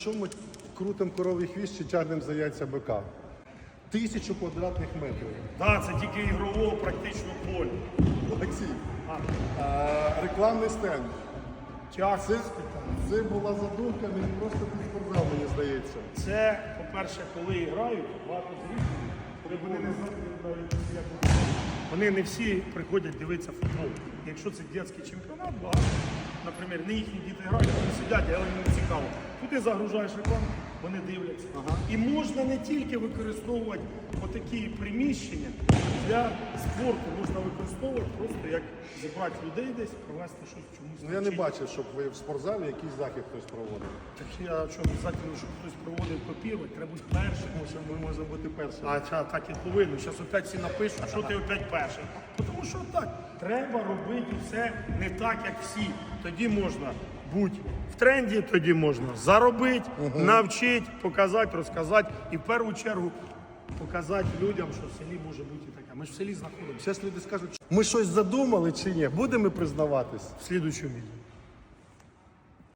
Що ми крутимо коровий хвіст чи тягнемо за яйця бика? Тисячу квадратних метрів. Так, це тільки ігрового практично поле. Олексій, а, рекламний стенд. Тяг. Це, це була задумка, не просто під спортзал, мені здається. Це, по-перше, коли грають, багато зрителів, вони не знають. Вони не всі приходять дивитися футбол. Якщо це дитячий чемпіонат, багато, наприклад, не їхні діти грають, вони сидять, але їм не цікаво. Туди загружаєш рекламу, вони дивляться. І можна не тільки використовувати отакі приміщення для спорту, можна використовувати просто як зібрати людей десь, провести щось чомусь. Ну я не навчити. бачив, щоб ви в спортзалі якийсь захід хтось проводив. Так я що, обов'язково, щоб хтось проводив копірувати, треба бути першим. Ми можемо бути першими. А ця так і повинно. Зараз опять всі напишуть, що ти опять перший. Тому що так, треба робити все не так, як всі. Тоді можна бути в тренді, тоді можна заробити, навчити, показати, розказати і в першу чергу показати людям, що в селі може бути і таке. Ми ж в селі знаходимося. Зараз люди скажуть, ми щось задумали чи ні? Будемо признаватись. В слідучому відео.